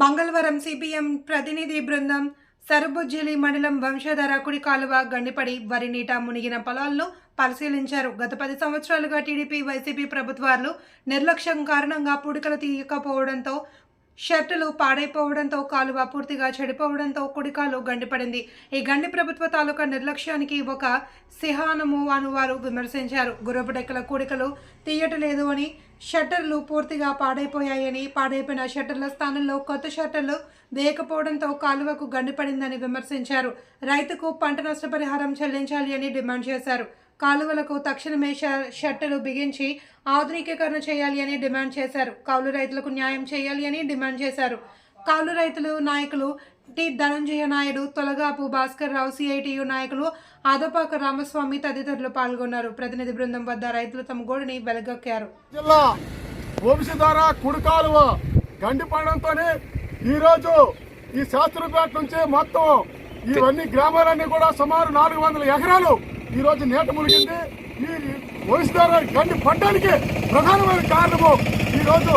మంగళవారం సిపిఎం ప్రతినిధి బృందం సరుబుజ్జిలి మండలం వంశధర కుడి కాలువ గండిపడి వరి నీట మునిగిన పొలాలను పరిశీలించారు. గత పది సంవత్సరాలుగా టీడీపీ వైసీపీ ప్రభుత్వాలు నిర్లక్ష్యం కారణంగా పుడికలు తీయకపోవడంతో షర్టులు పాడైపోవడంతో కాలువ పూర్తిగా చెడిపోవడంతో కుడికాలు గండిపడింది. ఈ గండి ప్రభుత్వ తాలూకా నిర్లక్ష్యానికి ఒక సిహానము అను వారు విమర్శించారు. గుర్రపుడెక్కల కూడికలు తీయటలేదు అని షట్టర్లు పూర్తిగా పాడైపోయాయని పాడైపోయిన షట్టర్ల స్థానంలో కొత్త షట్టర్లు వేయకపోవడంతో కాలువకు గండిపడిందని విమర్శించారు. రైతుకు పంట నష్టపరిహారం చెల్లించాలి అని డిమాండ్ చేశారు. కాలువలకు తక్షణమే ష- షట్టలు బిగించి ఆధునికీకరణ చేయాలి అని డిమాండ్ చేశారు. కౌలు రైతులకు న్యాయం చేయాలి అని డిమాండ్ చేశారు. కౌలు రైతులు నాయకులు టి ధనంజయ నాయుడు తొలగాపు భాస్కర్ రావు సిఐటియు నాయకులు ఆదపాక రామస్వామి తదితరులు పాల్గొన్నారు. ప్రతినిధి బృందం వద్ద రైతులు తమ గోడిని వెలగక్కారు. జిల్లా వంశధార కుడికాలువ గండి ఈరోజు ఈ శాస్త్రపేట నుంచి మొత్తం ఇవన్నీ గ్రామాలన్నీ కూడా సుమారు నాలుగు వందల ఎకరాలు ఈరోజు నేట నీట మునిగింది. ఈ వంశధార గండి పడ్డానికి ప్రధానమైన కారణము ఈ రోజు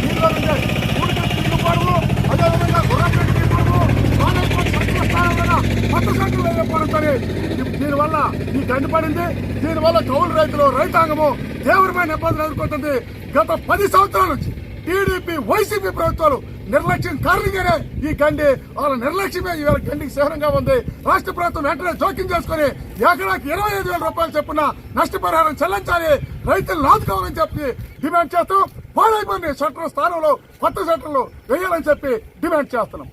దీనిలో అదేవిధంగా గుర్రపెట్టి తిరిగిపోవడము మానవత్వం సంఖ్య స్థానంలో కొత్త సంఖ్యలో వేయకపోవడంతోనే దీనివల్ల ఈ గండి పడింది. దీనివల్ల కౌలు రైతులు రైతాంగము తీవ్రమైన ఇబ్బందులు ఎదుర్కొంటుంది. గత పది సంవత్సరాల నుంచి వైసీపీ ప్రభుత్వాలు నిర్లక్ష్యం కారణంగానే ఈ గండి వాళ్ళ నిర్లక్ష్యమే ఈవేళ గండికి శిఖరంగా ఉంది. రాష్ట్ర ప్రభుత్వం వెంటనే జోక్యం చేసుకుని ఎకరాకి ఇరవై ఐదు వేల రూపాయలు చెప్పున నష్టపరిహారం చెల్లించాలి. రైతులు ఆదుకోవాలని చెప్పి డిమాండ్ చేస్తూ. పాడైపోయిన షట్టర్ స్థానంలో కొత్త షట్టర్లు వేయాలని చెప్పి డిమాండ్ చేస్తున్నాం.